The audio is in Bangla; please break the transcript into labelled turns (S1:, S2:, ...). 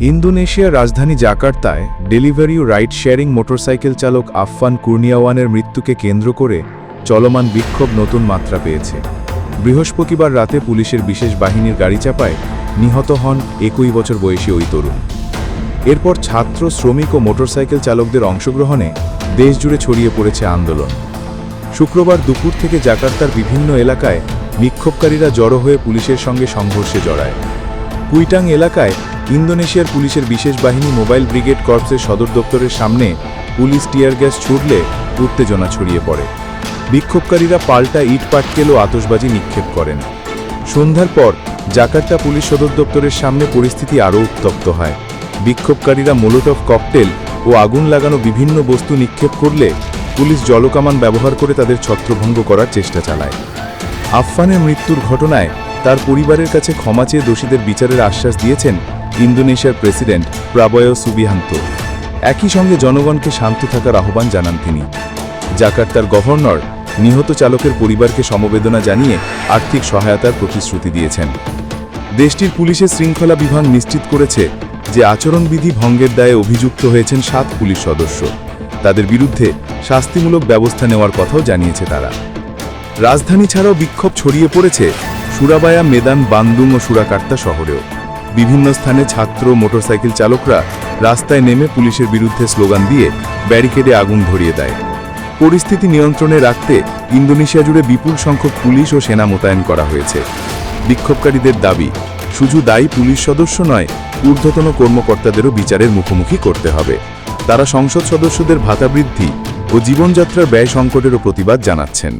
S1: ইন্দোনেশিয়ার রাজধানী জাকার্তায় ডেলিভারি ও রাইড শেয়ারিং মোটরসাইকেল চালক আফফান কুর্নিয়াওয়ানের মৃত্যুকে কেন্দ্র করে চলমান বিক্ষোভ নতুন মাত্রা পেয়েছে। বৃহস্পতিবার রাতে পুলিশের বিশেষ বাহিনীর গাড়ি চাপায় নিহত হন একই বছর বয়সী ওই তরুণ। এরপর ছাত্র, শ্রমিক ও মোটরসাইকেল চালকদের অংশগ্রহণে দেশজুড়ে ছড়িয়ে পড়েছে আন্দোলন। শুক্রবার দুপুর থেকে জাকার্তার বিভিন্ন এলাকায় বিক্ষোভকারীরা জড়ো হয়ে পুলিশের সঙ্গে সংঘর্ষে জড়ায়। কুইটাং এলাকায় ইন্দোনেশিয়ার পুলিশের বিশেষ বাহিনী মোবাইল ব্রিগেড কর্পসের সদর দপ্তরের সামনে পুলিশ টিয়ার গ্যাস ছুড়লে উত্তেজনা ছড়িয়ে পড়ে। বিক্ষোভকারীরা পাল্টা ইট পাটকেল ও আতসবাজি নিক্ষেপ করেন। সন্ধ্যার পর জাকার্তা পুলিশ সদর দপ্তরের সামনে পরিস্থিতি আরও উত্তপ্ত হয়। বিক্ষোভকারীরা মোলোটফ ককটেল ও আগুন লাগানো বিভিন্ন বস্তু নিক্ষেপ করলে পুলিশ জলকামান ব্যবহার করে তাদের ছত্রভঙ্গ করার চেষ্টা চালায়। আফফানের মৃত্যুর ঘটনায় তার পরিবারের কাছে ক্ষমা চেয়ে দোষীদের বিচারের আশ্বাস দিয়েছেন ইন্দোনেশিয়ার প্রেসিডেন্ট প্রাবয় সুবিহান্ত। একই সঙ্গে জনগণকে শান্ত থাকার আহ্বান জানান তিনি। জাকার্তার গভর্নর নিহত চালকের পরিবারকে সমবেদনা জানিয়ে আর্থিক সহায়তার প্রতিশ্রুতি দিয়েছেন। দেশটির পুলিশের শৃঙ্খলা বিভাগ নিশ্চিত করেছে যে আচরণবিধি ভঙ্গের দায়ে অভিযুক্ত হয়েছেন সাত পুলিশ সদস্য। তাদের বিরুদ্ধে শাস্তিমূলক ব্যবস্থা নেওয়ার কথাও জানিয়েছে তারা। রাজধানী ছাড়াও বিক্ষোভ ছড়িয়ে পড়েছে সুরাবায়া, মেদান, বান্দুং ও সুরাকার্তা শহরেও। বিভিন্ন স্থানে ছাত্র মোটরসাইকেল চালকরা রাস্তায় নেমে পুলিশের বিরুদ্ধে স্লোগান দিয়ে ব্যারিকেডে আগুন ধরিয়ে দেয়। পরিস্থিতি নিয়ন্ত্রণে রাখতে ইন্দোনেশিয়া জুড়ে বিপুল সংখ্যক পুলিশ ও সেনা মোতায়েন করা হয়েছে। বিক্ষোভকারীদের দাবি, শুধু দায়ী পুলিশ সদস্য নয়, ঊর্ধ্বতন কর্মকর্তাদেরও বিচারের মুখোমুখি করতে হবে। তারা সংসদ সদস্যদের ভাতা বৃদ্ধি ও জীবনযাত্রার ব্যয় সংকটেরও প্রতিবাদ জানাচ্ছেন।